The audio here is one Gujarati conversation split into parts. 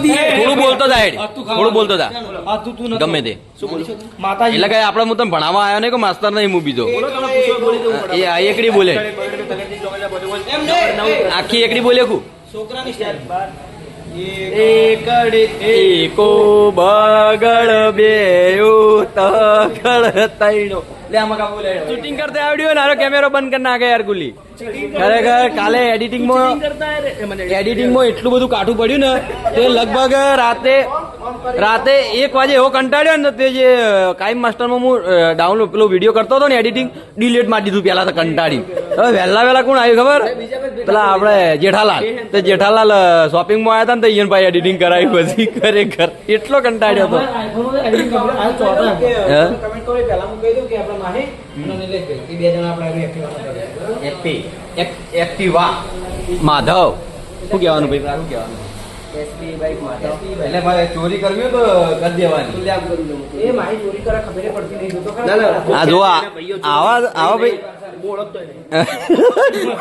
થોડું બોલતો જાય થોડું બોલતો જા. આ તું તું નતો. ગમે તે. એટલે કઈ આપડે હું તને ભણાવવા આવ્યો ને કે માસ્તર નહીં હું બીજો? તમે એ આ એકડી બોલે. આખી એકડી બોલે કુ? છોકરાની એકો બગડ બેઉ તગડ બોલે શૂટિંગ કરતા આવડ્યો ને કેમેરો બંધ કરી નાખે યાર ગુલી ખરેખર કાલે એડિટિંગમાં એડિટિંગમાં એટલું બધું કાઠું પડ્યું ને તે લગભગ રાતે રાતે એક વાગે એવો કંટાળ્યો ને તે જે કાયમ માસ્ટરમાં હું ડાઉનલોડ પેલો વીડિયો કરતો હતો ને એડિટિંગ ડિલીટ મારી દીધું પેલા તો કંટાળી. હવે વહેલા વહેલા કોણ આવ્યું ખબર? પેલા આપણે જેઠાલાલ તે જેઠાલાલ શોપિંગમાં આવ્યા હતા ને તો ઈયન ભાઈ એડિટિંગ કરાવી પછી ખરેખર એટલો કંટાળ્યો હતો. માધવ. શું કહેવાનું ભાઈ? શું કહેવાનું. SP bike Madhav. એટલે ભાઈ ચોરી કરવી હોય તો કરી દેવાની. એ માહી ચોરી કરે ખબર ય પડતી નહીં. જોતો ખરા? આ જો આવા આવા ભાઈ.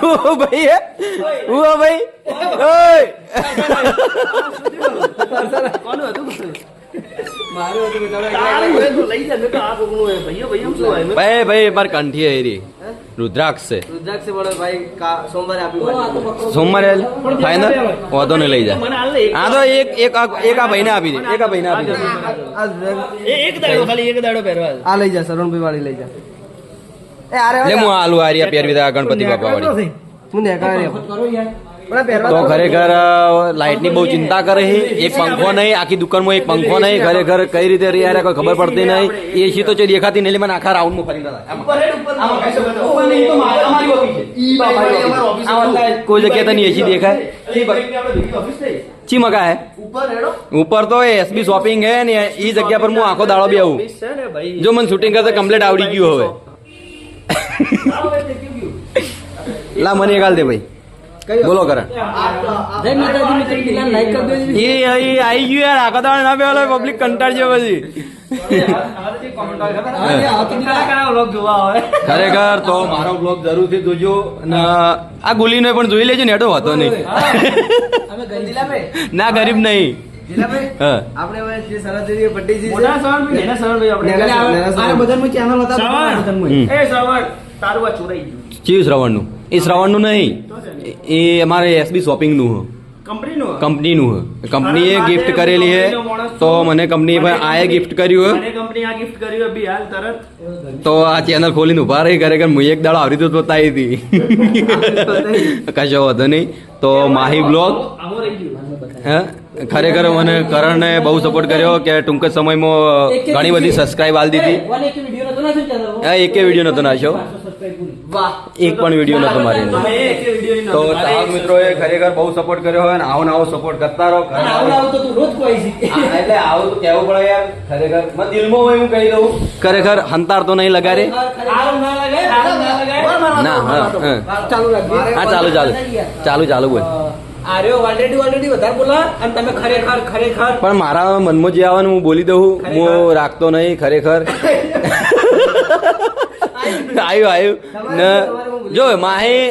ઓ ભાઈ હે? ઓ ઓય! માર કંઠી હેરી રુદ્રાક્ષ છે. રુદ્રાક્ષ વડે ભાઈ સોમવારે આપ્યું સોમવારે ફાઈનલ વાંધો નહીં લઈ જા. મને ને એક- આ તો એક એક એક આ ભાઈને આપી દે. એક આ ભાઈને આપી દે. આ એક દાડો ખાલી એક દાડો પહેરવા આ લઈ જા શરણભાઈ વાળી લઈ જા. લે હું આલુ આરિયા પહેરવી દે ગણપતિ બાપા વાળી. હું તો ખરેખર લાઇટની બહુ ચિંતા કરે છે. એક પંખો નહીં આખી દુકાનમાં એક પંખો નહીં. ખરેખર કઈ રીતે રહી યાર કોઈ ખબર પડતી નહીં. એસી તો દેખાતી નહીં મને આખા રાઉન્ડમાં ફરી કોઈ જગ્યાએ તને એસી દેખાય. ચી મગા હે? ઉપર તો એસબી શોપિંગ હે ને એ જગ્યા પર હું આખો દાડો બી આવું ઓફિસ છે ને ભાઈ. જો મને શૂટિંગ કરતા કમ્પ્લેટ આવડી ગયું હવે. લા મને ગાલ દે ભાઈ. બોલો કરણ જય માતાજી મિત્રો દિલાને like કરી દેજો. એ આવી ગયું યાર આખો દાડો ના બેલો પબ્લિક કંટાળજો પછી? ખરેખર તો મારો બ્લોગ જરૂરથી જોજો. અને આ ગુલીને પણ જોઈ લેજો ને એડો હતો નહીં. ના ગરીબ નહીં. આપણે હવે જે આપણે. શ્રવણ. હતા. હમ. એ શ્રવણ, તારું આ ચોરાઈ ગયું. શ્રવણનું એ શ્રવણનું નહીં એ અમારે એસબી શોપિંગનું હ કંપનીનું? કંપનીએ ગિફ્ટ કરેલી હે તો મને કંપની પર આએ ગિફ્ટ કર્યું મને કંપની આ gift કર્યું અભી હાલ તરત. તો આ ચેનલ ખોલીને ઊભા રહી ખરેખર હું એક દાડો આવરી તો બતાવી હતી. કશો વાંધો નહીં. તો માહી બ્લોગ ખરેખર મને કરણને બહુ સપોર્ટ કર્યો કે ટૂંક જ સમયમાં ઘણી બધી સબસ્ક્રાઇબ આલ દીધી. એક વીડિયો નતો નાખ્યો. વાહ. એક પણ વીડિયો નતો મારી તો ચાહક મિત્રોએ ખરેખર બહુ સપોર્ટ કર્યો હોય અને આવો ને આવો સપોર્ટ કરતા રહો. અને આવું આવું તો તું રોજ કોઈ શીખે. આ- એટલે આવું તો કહેવું પડે યાર. ખરેખર મને દિલમાં હોય હું કહી દઉં. ખરેખર હંતાર તો નહીં લગાડે? ના હા હા. ચાલુ હા ચાલુ ચાલુ. ચાલુ ચાલુ બોલ. આર્યો already already વધારે બોલા અને તમે ખરેખર ખરેખર. પણ મારા મનમાં જે આવે હું બોલી દઉં હું રાખતો નહીં ખરેખર. આવ્યું આવ્યું ને જો માહી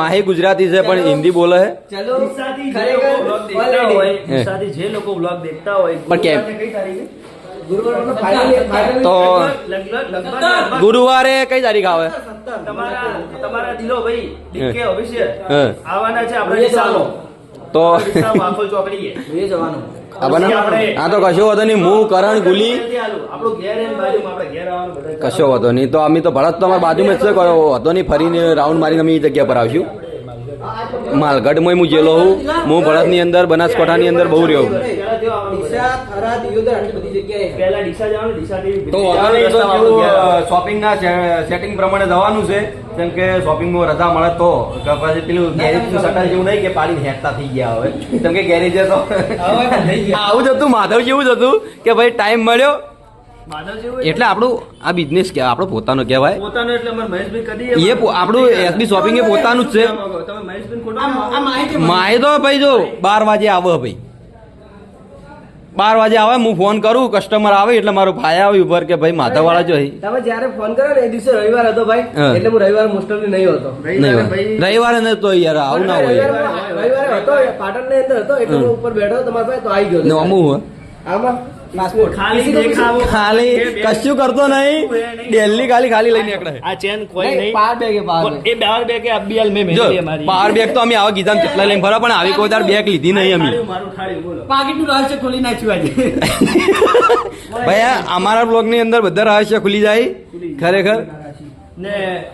માહી ગુજરાતી છે પણ હિન્દી બોલે છે. જે લોકો vlog દેખતા હોય, દિશાથી જે લોકો vlog દેખતા હોય પણ કેમ? તો ગુરુવારે કઈ તારીખ આવે? તમારા તમારા દિલો ભાઈ ડીકે official હે. આવવાના છે આપણે એ ડીસામાં. તો જવાનું. હા તો કશો વાંધો નહીં. હું કરણ ગુલી. ત્યાંથી આલું. આપણું ઘેર એની બાજુમાં આપણે ઘેર આવવાનું બધા. કશો વાંધો નહીં. તો અમે તો ભરત તો અમારા બાજુમાં જ છે. વાંધો નહીં. ફરીને રાઉન્ડ મારીને અમે એ જગ્યા પર આવશું. માલગઢમાં હું જેલો હું. હું ભરતની અંદર બનાસકાંઠાની અંદર બહુ રહ્યો તો શોપિંગના સેટિંગ પ્રમાણે જવાનું છે. કેમ કે શોપિંગમાં રજા મળે તો. પછી પેલું ગેરેજનું સટલ જેવું નહીં કે પાણી હેકતા થઈ ગયા હવે. કેમ કે ગેરેજ તો આવું જ હતું માધવ જેવું જ હતું કે ભાઈ ટાઈમ મળ્યો. એટલે આપણું આ બિઝનેસ કે આપણો પોતાનો કહેવાય. પોતાનો એટલે અમારે મહેશભાઈ કદી એ આપણું એસબી શોપિંગ એ પોતાનું જ છે. તમે મહેશભાઈ ખોટો આ- આ માહિતી માય તો ભાઈ જો બાર વાગે આવો ભાઈ. બાર વાગે આવે હું ફોન કરું કસ્ટમર આવે એટલે મારો ભાઈ આવે ઉપર કે ભાઈ માધવવાળા જો અહીં. તમે જ્યારે ફોન કર્યો ને એ દિવસે રવિવાર હતો ભાઈ એટલે હું રવિવાર મોસ્ટલી નહીં હતો. નહીં હોય. રવિવારે ને તો યાર આવું ના હોય. રવિવારે હતો પાટણની અંદર હતો એટલે ઉપર બેઠો તમારો ભાઈ તો આવી ગયો ને હોય. આમાં? પાસપોર્ટ. ખાલી ખાલી કશું કરતો નહીં. દિલ્હી ખાલી ખાલી લઈને નીકળે. આ ચેન કોઈ નહીં નહીં. પાર બેગે પાર એ બાર અમારી. તો અમે આવા ગીધામ કેટલા લઈને ભરો પણ આવી કોઈ તાર બેગ લીધી નહીં અમે. રહસ્ય ખોલી નાખ્યું આજે. ભાઈ અમારા બ્લોગની અંદર બધા રહસ્ય ખુલી જાય. ખરેખર. ને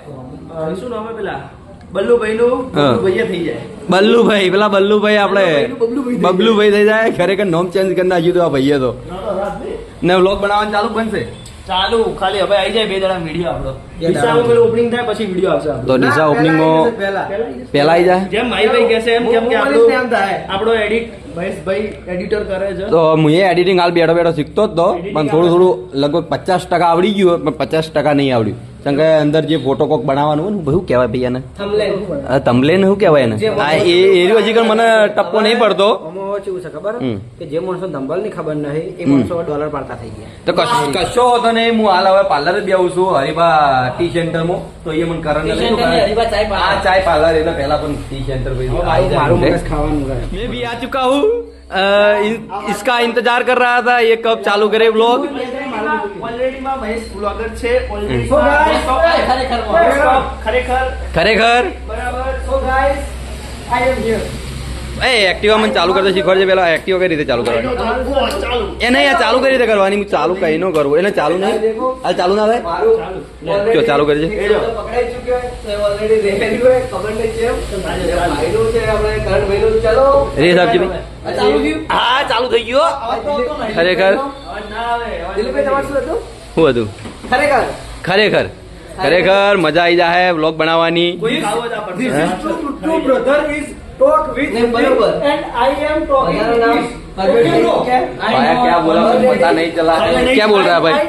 શું નામ હે પેલા બલ્લુભાઈ નું હા. ભૈયા થઈ જાય. બલ્લુભાઈ પેલા બલ્લુભાઈ આપણે બબલુભાઈ થઈ જાય. ખરેખર નોમ ચેન્જ કરી નાખ્યું હતું આ ભાઈએ તો. ને વ્લોગ બનાવવાનું ચાલુ બનશે. ચાલુ ખાલી હવે આવી જાય બે જણા વીડિયો આપણો પેલું ઓપનિંગ થાય પછી વીડિયો આવશે. તો ડીસા ઓપનિંગમાં પહેલા. પેલા આવી જાય? જેમ માહીભાઈ કહેશે એમ કેમ કે. આપણો એડિટ તો હું એડિટિંગ હાલ બેઠો બેઠો શીખતો હતો પણ થોડું થોડું લગભગ પચાસ ટકા આવડી ગયું પણ પચાસ ટકા નહીં આવડ્યું. કારણ કે અંદર જે ફોટો કોક બનાવવાનું હોય ને શું કહેવાય ભાઈ એને. તમલે શું કહેવાય એને? હા એ એરિયો હજી કણ મને ટપ્પો નહીં પડતો. કે જે માણસો ધંબલની ખબર નહીં માણસો ડોલર થઈ ગયા. કશો હતો ને હું હાલ હવે પાર્લર જ આવું છું હરિભા ટી સેન્ટર તો એ મને કરણ હરિભા ચાય પાર્લર એટલે પહેલા પણ ટી સેન્ટર ખાવાનું ચુકા હું इसका इंतज़ार कर रहा था ये कब चालू करे ब्लॉग खरेखर खरेखर? એ એક્ટિવા મને ચાલુ કરતા શીખવાડજે પેલા એક્ટિવા કઈ રીતે ચાલુ કરવાની? એ નહીં આ ચાલુ કઈ રીતે કરવાની? હું ચાલુ કઈ નો કરવું એને ચાલુ નહીં? આ ચાલુ ના થાય? જો ચાલુ કરજે. ચાલુ થયું? હા ચાલુ થઈ ગયો ખરેખર? ના આવે દિલીપભાઈ, તમારું શું હતું? શું હતું ખરેખર ખરેખર ખરેખર મજા આવી જાય બ્લોગ બનાવવાની કોઈ ખાવો જ આ પડશે. This is નહીં, બરોબર. બધાનું નામ હરભજનભાઈ છે. भाया क्या बोला मुझे पता नहीं चला क्या बोल रहा है भाई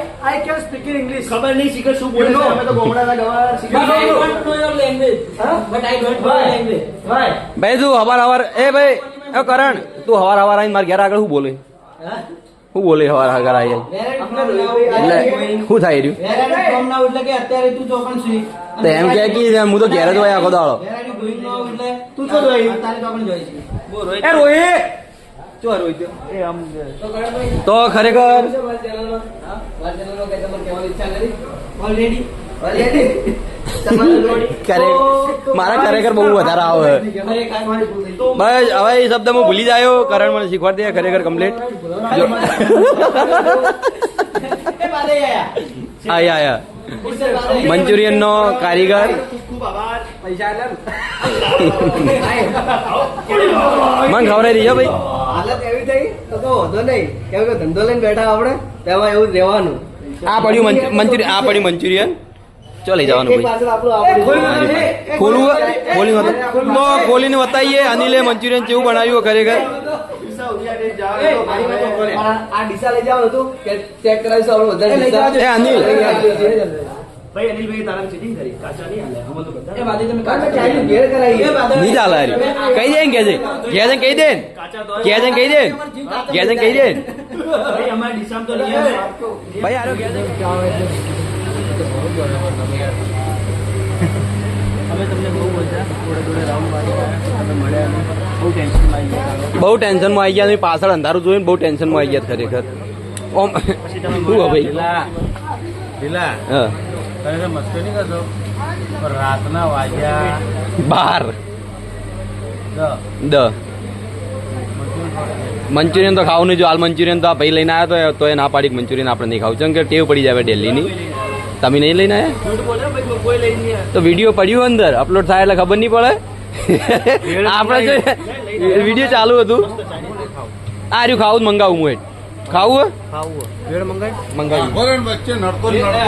ખબર નહીં શીખર શું બોલે છે અમે તો ગોમડાના ગવાર શીખર ભાઈ તું હવાર હવાર એ ભાઈ એ કરણ તું હવાર હવાર આવીને મારા ઘેર આગળ શું બોલે શું બોલે હવાર આગળ આવી એટલે શું થાય રહ્યું તો એમ કે કે હું તો ઘેર જ હોય આખો દાડો તું છો રોહિત? તારી તો આપણે જોઈશું. એ રોહિત! શું રોહિત? એ આમ તો ખરેખર? મારી ખરેખર બહુ વધારે આવે. બસ હવે એ શબ્દ હું ભૂલી જાયો. કરણ મને શીખવાડી દે ખરેખર કમ્પ્લીટ આયા. આયા. મંચુરિયન નો કારીગર. મન ખબર રહી ભાઈ. હાલત એવી થઈ તો વાંધો નહીં. કેમ કે ધંધો લઈને બેઠા આપણે તેમાં એવું રહેવાનું. આ પડ્યું મંચુરિયન આ પડ્યું મંચુરિયન. ચો લઈ જવાનું ભાઈ. ખોલવું ખોલી તો ખોલીને બતાવીએ અનિલે મંચુરિયન કેવું બનાવ્યું ખરેખર. જાવ. આ ડીસા લઈ જવાનું હતું કે ચેક કરાવીશું આપણે વધારે અનિલ. ભાઈ અનિલભાઈ તારા ચીટિંગ કરી. કાચા નહીં હાલે અમે તો બધા ઘેર. નહીં ચાલે કહી દે ને કે છે કે કહી દે ને. કાચા તો કે કહી દે ને. કે કહી દે ભાઈ અમારા તો કે. અમે તમને બહુ બધા થોડે થોડે રાઉન્ડ માર્યા અમે મળ્યા બહુ ટેન્શનમાં આવી ગયા બહુ ટેન્શનમાં આવી ગયા પાછળ અંધારું જોઈને બહુ ટેન્શનમાં આવી ગયા ખરેખર. ઓમ. શું ભાઈ ઢીલા હા. તમે મસ્તો નહીં કરશો? પણ રાતના વાગ્યા. બાર. દ. મંચુરિયન તો ખાવું નહીં જો હાલ મંચુરિયન તો આ ભાઈ લઈને આવ્યા તો એ ના પાડી મંચુરિયન આપણે નહીં ખાવું. કેમ કે ટેવ પડી જાય ડેલીની. તમે નહીં લઈને આવ્યા. તો વીડિયો પડ્યું અંદર અપલોડ થાય એટલે ખબર નહીં પડે. આપણે વીડિયો ચાલુ હતું. આ રહ્યું ખાવું મંગાવું હું એ ખાવું મંગાવ્યું.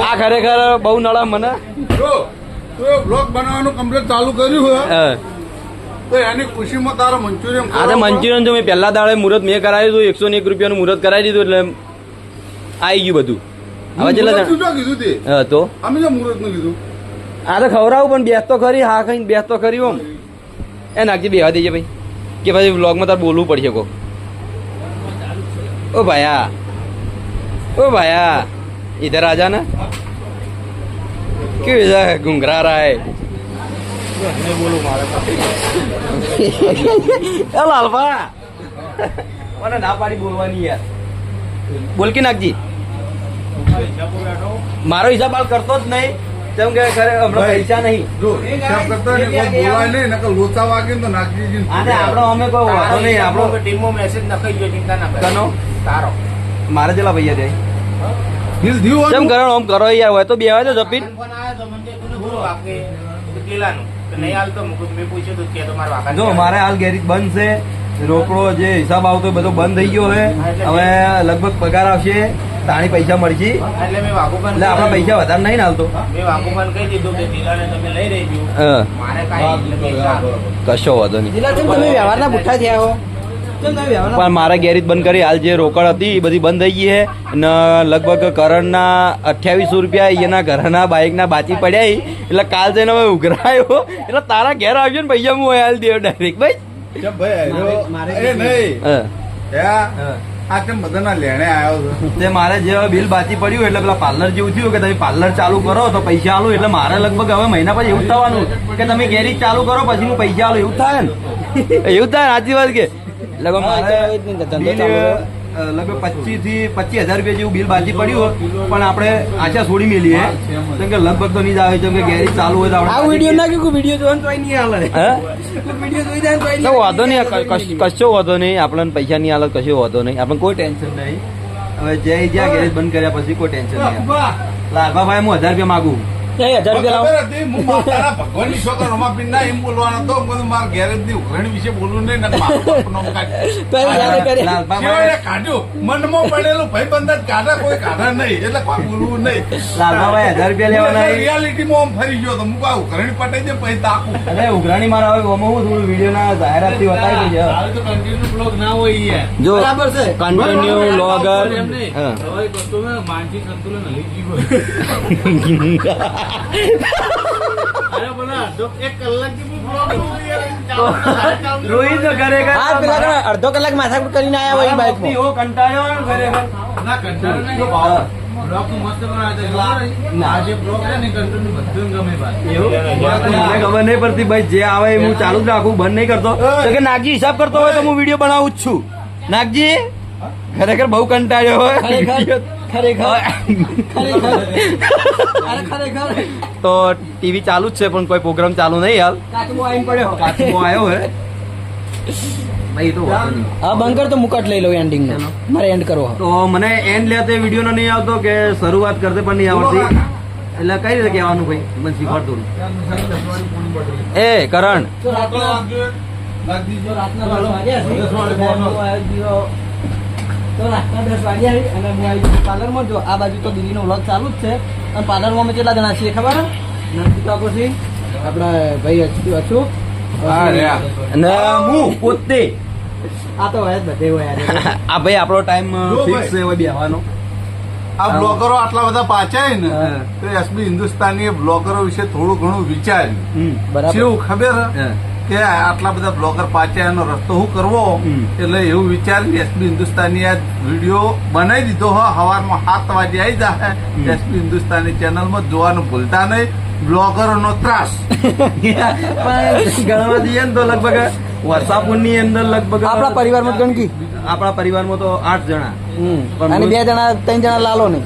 આ ખરેખર બહુ નળે મને. બ્લોગ બનાવવાનું કમ્પ્લીટ ચાલુ કર્યું હોય તો એની ખુશીમાં તારો મંચુરિયન આ તો મંચુરિયન જો મેં પહેલા દાડે મુહૂર્ત મેં કરાવ્યું હતું એકસો ને એક રૂપિયાનું મુહૂર્ત કરાવી દીધું એટલે આવી ગયું બધું. હવે કેટલા મુહૂર્ત જણ- શું કીધું તે હા તો અમે જો મુહૂર્ત નું કીધું આ તો ખવડાવું પણ બેસ તો ખરી હા ખાઈને બેસ તો ખરી ઓમ એ નાખજે બેવા દેજે ભાઈ કે પછી વ્લોગમાં તાર બોલવું પડશે કો ओ भैया ओ भैया इधर आ जाना क्यों इधर घुंघरा रहा है એ લાલભા મને ના પાડી બોલવાની યાર બોલ કે નાખજી મારો હિસાબ હાલ કરતો જ નહીં. કેમ કે હમણાં પૈસા નહીં. હિસાબ કરતા હોય ને કોઈ બોલાય નહીં નકર લોચા વાગે તો નાખી અને આપણો અમે કોઈ વાંધો નહીં આપણો ટીમમાં મેસેજ નખાઈ ગયો ચિંતા ના કરો. તારો. મારે જેલા ભૈયા જાય કેમ કરો? આમ કરો યાર હોય તો બે હોય તો જપીન. ફોન આવ્યો તો મને કે તું ગુરુ વાગે કેટલાનું તો નહીં હાલતો મુકુ મેં પૂછ્યું તો કે તો મારા જો મારે હાલ ગેરેજ બંધ છે. રોકડો જે હિસાબ આવતો એ બધો બંધ થઈ ગયો છે. હવે લગભગ પગાર આવશે. તાણી પૈસા મળશે. એટલે મેં એટલે આપણા પૈસા વધારે નહીં હાલતો. મેં વાઘુબાન કહી દીધું કે ઢીલાને તમે લઈ રહેજો. મારે કાંઈ એટલે કે સારું. કશો વાંધો નહીં. દિલા તમે વ્યવહારના બુઠ્ઠા થયા હો પણ મારા ગેરેજ બંધ કરી. હાલ જે રોકડ હતી એ બધી બંધ થઈ ગઈ છે. ને લગભગ કરણના અઠ્યાવીસો રૂપિયા એના ઘરના બાઇકના બાચી પડ્યા એટલે કાલ જઈને હવે ઉઘરાયો એટલે તારા ઘેર આવજો ને પૈસા હું હાલ દેવ ડાયરેક્ટ ભાઈ ભાઈ આ કેમ બધાના લેણે આવ્યો તે મારે જે બિલ બાચી પડ્યું એટલે પેલા પાર્લર જેવું થયું કે તમે પાર્લર ચાલુ કરો તો પૈસા આલો એટલે મારે લગભગ હવે મહિના પછી એવું થવાનું કે તમે ગેરેજ ચાલુ કરો પછી હું પૈસા આલો એવું થાય ને? એવું થાય સાચી વાત કે? લગભગ લગભગ પચીસથી પચીસ હજાર રૂપિયા જેવું બિલ બાજી પડ્યું પણ આપણે આશા છોડી મેલીએ. કેમ કે લગભગ તો નહીં જ આવે કેમ કે ગેરેજ ચાલુ હોય તો આ વીડિયો ના કે વીડિયો જોવાનું તો નહીં હાલે. હે? વીડિયો જોઈ જાય તો વાંધો નહીં કશો વાંધો નહીં આપણને પૈસા નહીં હાલત કશો વાંધો નહીં. આપણે કોઈ ટેન્શન નહીં. હવે જય જ્યાં ગેરેજ બંધ કર્યા પછી કોઈ ટેન્શન નહીં. લાલભાઈ હું હજાર રૂપિયા માગું. એ હજાર રૂપિયા લાવો. ભગવાનની છોકરા એમ બોલવાનો મારા ગેરેજની ઉઘરાણી વિશે બોલવું નહીં ને કાઢ્યું. મનમાં પડેલું કાઢા કોઈ કાઢા નહીં. એટલે કોઈ બોલવું નહીં. લાલભાઈ હજાર રૂપિયા લેવાના એ- રિયાલિટીમાં ફરી ગયો તો હું કહું ઉઘરાણી પટે છે પછી તાકું. અરે ઉઘરાણી મારા હવે ઓમાં હું થોડું વીડિયો ના જાહેરાતથી બતાવી દઈએ કન્ટિન્યુ બ્લોગ ના હોય જો બરાબર છે. કન્ટિન્યુ લોગર એમ હવે માનસિક સંતુલન હલી ગયું રોહિત તો ખરેખર હા પેલા કણે અડધો કલાક માથાકૂટ કરીને આવ્યા હોય બાઈક મારા એવો કંટાળ્યો ખરેખર ના કંટાળો નહીં. હા. બ્લોગ તો મસ્ત બનાવ્યો છે. ના. આ જે બ્લોગ છે ને કન્ટિન્યુ બધું ગમે ભાઈ. એવું? મને ખબર નહીં પડતી ભાઈ જે આવે એ હું જ રાખું બંધ નહીં કરતો. તો નાગજી હિસાબ કરતો હોય તો હું વીડિયો બનાવું જ છું. નાગજી ખરેખર બહુ કંટાળ્યો હોય ખરેખર? ખરેખર? ખરેખર? તો ટીવી ચાલુ જ છે પણ કોઈ પ્રોગ્રામ ચાલુ નહીં હાલ. કાચબો આવ્યો હે. તો હા બંધ કર તો મુકટ લઈ લો એન્ડિંગ મારે એન્ડ કરવો તો મને એન્ડ લેતે વીડિયો નો નહીં આવતો કે શરૂઆત કરતે પણ નહીં આવડતી? એટલે કઈ રીતે કહેવાનું ભાઈ? મને શીખવાડ થોડું એ કરણ. રાતના તો રાતના દસ આવી અને હું આવી પાર્લરમાં. જો આ બાજુ તો દીદીનો વ્લોગ ચાલુ જ છે. અને પાર્લરમાં અમે કેટલા જણા છીએ ખબર? નંદિત કાકો છે આપણા ભાઈ અને હું પોતે. આ તો હોય જ બધે હોય યાર. આ ભાઈ આપણો ટાઈમ ફિક્સ છે હોય બેહવાનો. આ બ્લોગરો આટલા બધા પાછાય ને તો એસબી હિન્દુસ્તાની બ્લોગરો વિશે થોડું ઘણું વિચાર્યું. હમ. બરાબર. ખબર હા. કે આટલા બધા બ્લોગર પાછા એનો રસ્તો શું કરવો? એટલે એવું વિચારી એસપી હિન્દુસ્તાની આ વીડિયો બનાવી દીધો હો. સવારમાં સાત વાગે આવી જાય એસપી હિન્દુસ્તાની ચેનલમાં જોવાનું ભૂલતા નહીં. બ્લોગરોનો ત્રાસ. ગણવા દઈએ તો લગભગ વસાપુરની અંદર લગભગ આપણા પરિવારમાં ગણકી. આપણા પરિવારમાં તો આઠ જણા. પણ અને બે જણા ત્રણ જણા લાલો ને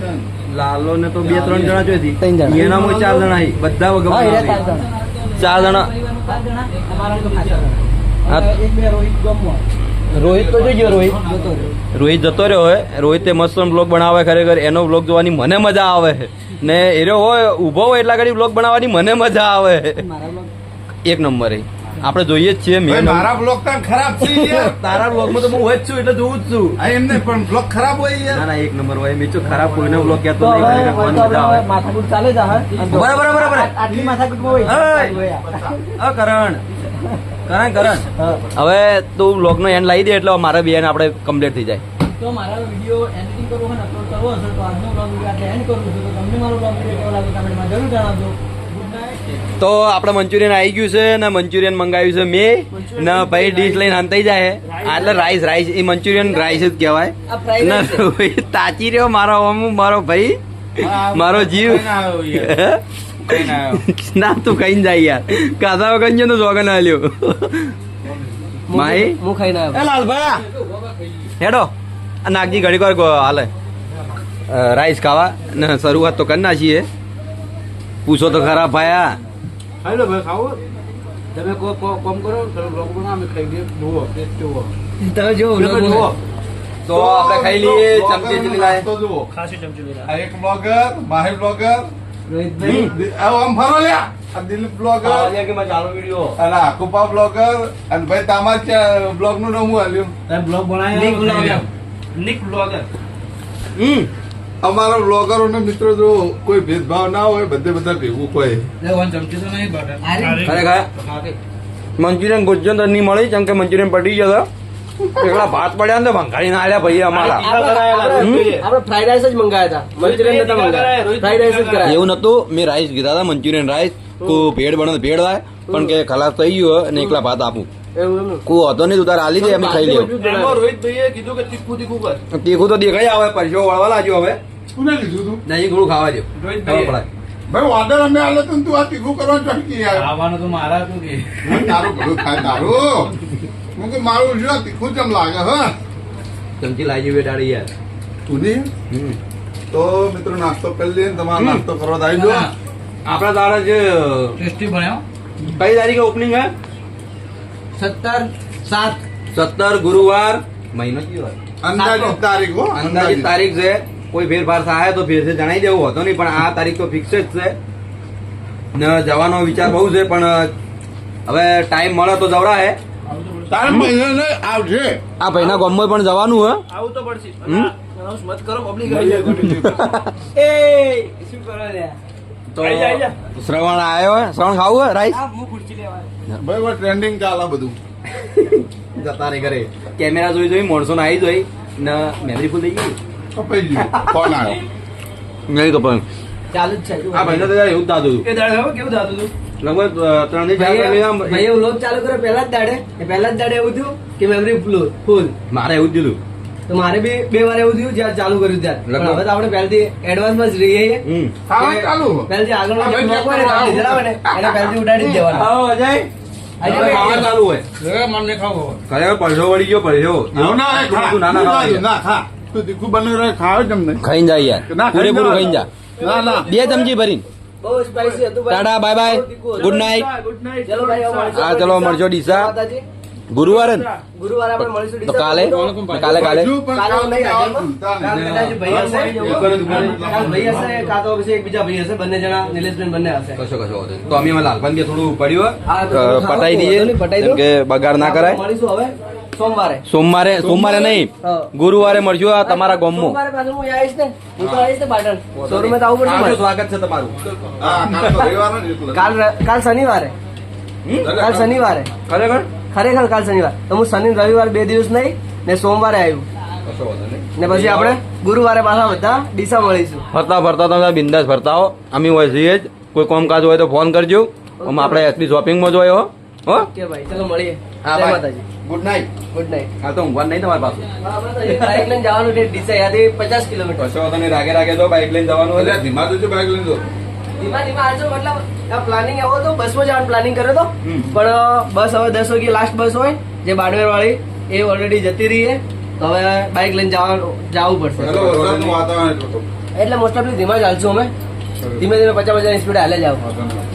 લાલો ને તો બે ત્રણ જણા જોઈતી ત્રણ જણા. એનામાં ચાર જણા બધા વગર હા ચાર જણા. રોહિત તો જોઈ તો રોહિત. રોહિત જતો રહ્યો હોય રોહિતે મસ્ત બ્લોગ બનાવે ખરેખર. એનો બ્લોગ જોવાની મને મજા આવે. ને એ રહ્યો હોય ઊભો હોય એટલા ઘડી બ્લોગ બનાવવાની મને મજા આવે. એક નંબર આપણે જોઈએ જ છીએ મેં મારા બ્લોગ તો ખરાબ છે યાર તારા બ્લોગમાં તો હું હોય જ છું એટલે જોઉં જ છું. આ એમ નહીં પણ બ્લોગ ખરાબ હોય ના યાર. ના એક નંબર હોય. મેં ખરાબ કોઈને બ્લોગ કહેતો તો નહીં. મજા આવે આપણે માથાકૂટ ચાલે જ હા? બરાબર, બરાબર. આટલી માથાકૂટમાં હોય. અ કરણ. કરણ કરણ. હવે તું બ્લોગનો એન્ડ લાવી દે એટલે મારે બેન આપણે કમ્પ્લીટ થઈ જાય. તો મારા વીડિયો એડિટિંગ કરવો હોય ને અપલોડ કરવો હશે. તો આજનો બ્લોગ વીડિયો એન્ડ કરું છું. તો તમને મારો બ્લોગ વીડિયો કેવો લાગે કમેન્ટમાં જરૂર જણાવજો. તો આપણે મંચુરિયન આવી ગયું છે ને મંચુરિયન મંગાવ્યું છે મેં. ને ભાઈ ડીશ લઈને હંતાઈ જાય એટલે રાઈસ રાઈસ એ મંચુરિયન રાઈસ જ કહેવાય. આ ને તાચી રહ્યો મારો અમુ મારો ભાઈ. મારો જીવ. ના ના. ના તું ખાઈને જાય યાર. કાધા વગર છે તો જોગન આલ્યો. માહી? હું ખાઈને આવ્યો એ લાલભાઈ હેડો. આ નાગજી ઘડીક વાર હાલે. રાઈસ ખાવા. ને શરૂઆત તો કરી નાખીએ. પૂછો તો ખરા ભાયા. હાલો ભાઈ ખાવો તમે કો કો કોમ કરો તમે બ્લોગ બનાવો અમે ખાઈ લઈએ. જુઓ ટેસ્ટ જુઓ. તમે જો તમે જુઓ. તો આપણે ખાઈ લઈએ ચમચી જેટલી લાય. તો જુઓ. આ એક બ્લોગર માહિર બ્લોગર રોહિતભાઈ. આમ ફરો લ્યા. આ દિલીપ બ્લોગર અને આકુપા બ્લોગર અને ભાઈ તમારા બ્લોગનું નામ હું આલ્યું. બ્લોગ બનાવ્યો Nick blogger. Nick blogger hmm. અમારા બ્લોગરો ને મિત્રો જો કોઈ ભેદભાવ ના હોય બધે બધા ભેગું કોઈ. ખરેખર મંચુરિયન ગુજ્જન તો નહીં મળી કેમ કે મંચુરિયન પટી ગયો એકલા ભાત પડ્યા ને મંગાવી ના આલ્યા ભાઈ અમારા. આપણે ફ્રાઈડ રાઈસ જ મંગાયા હતા. મંચુરિયન નતા મંગાયા. ફ્રાઈડ રાઈસ જ કરાયા. એવું નતું મેં રાઈસ કીધા હતા મંચુરિયન રાઈસ કો ભેળ બને ભેળ ભેડ થાય પણ કે ખલાસ થઈ ગયો હોય અને એકલા ભાત આપું. કો હતો નહીં તું તારે આલી દે અમે ખાઈ રોહિતભાઈએ કીધું કે તીખું તીખું કર. તીખું તો દેખાય આવે પરસો વળવા લાગ્યો હવે? કોને કીધું તું? નહીં થોડું ખાવા દો રોહિતભાઈએ. ભાઈ ઓર્ડર અમે આલે તો તું આ તીખું કરવા ચડકી આવ્યો આવવાનું તો મારા હતું કે. હું તારું ભલું થાય તારું હું કે મારું જો તીખું ચમ લાગે હા? ચમચી લાગી બેટાડી યાર. તું નહીં તો મિત્રો નાસ્તો કરી લઈએ તમારો નાસ્તો કરવા આવી જો આપણા તારા જે ટેસ્ટી બન્યો કઈ તારીખે ઓપનિંગ હે? સત્તર સાત. સત્તર ગુરુવાર મહિનો અંદાજિત તારીખ હો અંદાજિત. તારીખ છે. કોઈ ફેરફાર થાય તો ફેરથી જણાઈ દેવું હતો નહીં પણ આ તારીખ તો ફિક્સ જ છે. ને જવાનો વિચાર બહુ છે પણ હવે ટાઈમ મળે તો જવરા હે તારે મહિને આવશે આ ભાઈના ગામમાં પણ જવાનું હે? આવું તો પડશે. મત કરો પબ્લિક એ શું કરો લ્યા તો. શ્રવણ આવ્યો હે શ્રવણ ખાવું હે રાઈસ? હું ખુરશી લેવા ભાઈ ટ્રેન્ડિંગ ચાલે બધું. જતા રે ઘરે. કેમેરા જોઈ જોઈ મોણસો ને આવી જોઈ ને મેમરી ફૂલ થઈ ગઈ. કપાઈ ગયું. ફોન આવ્યો. નહીં તો ચાલુ જ છે આ ભાઈ તો એવું દાદું એ દાડે હવે કેવું દાદું હતું? લગભગ ત્રણ ચાર ભાઈએ મહિના ભાઈએ એવું લોક ચાલુ કર્યો પહેલા જ દાડે. પહેલા જ દાડે એવું થયું કે મેમરી ફૂલ ફૂલ મારે એવું જ દીધું તો મારે બી બે વાર એવું થયું જ્યારે ચાલુ કર્યું ત્યારે. હવે તો આપણે પહેલથી એડવાન્સમાં જ રહીએ પહેલથી પહેલથી ઉડાડી જ દેવાના. આવો અજય આજે હવે ખાવા ચાલુ હોય. મને ખાવો ખરેખર પરસો વળી ગયો પરસો એવું ના હોય, ખા. ના ના ખાવા ના ખા. તું તીખું બને રહે ખાવે જ યાર. પૂરેપૂરું જવા જા. ના ના. બે ચમચી ભરીને. ભાઈ. Tata bye bye. Good night હા, ચલો મળજો ડીસા. ગુરુવારે ગુરુવારે આપણે મળીશું તો કાલે? કાલે કાલે? બંને જણા નિલેશબેન બંને હશે. કશો કશો તો અમે લાલભાઈ થોડું પડ્યું પટાઈ દઈએ. કે બગાડ ના કરાય. મળીશું હવે સોમવારે. સોમવારે સોમવારે નહીં. ગુરુવારે મળજો આ તમારા ગામમાં. હું આવીશ ને. હું તો આવીશ ને પાટણ. શોરૂમે તો આવવું પડશે સ્વાગત છે તમારું. કાલ શનિવારે. કાલ શનિવારે. ખરેખર? ખરેખર કાલ શનિવાર. તો હું શનિ રવિવાર બે દિવસ નહીં ને સોમવારે આવ્યું. ને પછી આપણે ગુરુવારે પાછા બધા ડીસા મળીશું. ફરતા ફરતા તમે બિંદાસ ફરતા હો. અમે હોય છીએ જ. કોઈ કામકાજ હોય તો ફોન કરજો. અમે આપણે એસપી શોપિંગમાં જોઈએ હો. હો? કે ભાઈ ચલો મળીએ. હા ભાઈ માતાજી. ગુડ નાઇટ ગુડ નાઇટ હા તો ઊંઘવાનું નહીં તમારી પાસે. બાઇક લઈને જવાનું છે ડીસા યાદી પચાસ કિલોમીટર. કશો રાગે રાગે તો બાઇક લઈને જવાનું હોય. ધીમા જોજો બાઈક લઈને જો. ધીમા ધીમા આવજો મતલબ આ પ્લાનિંગ એવો હતો બસમાં જવાનું પ્લાનિંગ કર્યો હતો. પણ બસ હવે દસ વાગે લાસ્ટ બસ હોય જે બાડવેર વાળી એ ઓલરેડી જતી રહી તો હવે બાઇક લઈને જવાનું જવું પડશે. એટલે મોસ્ટ ઓફલી ધીમા જ હાલશું અમે. ધીમે ધીમે પચાસ પચાસ સ્પીડ હાલે જ વાતાવરણ.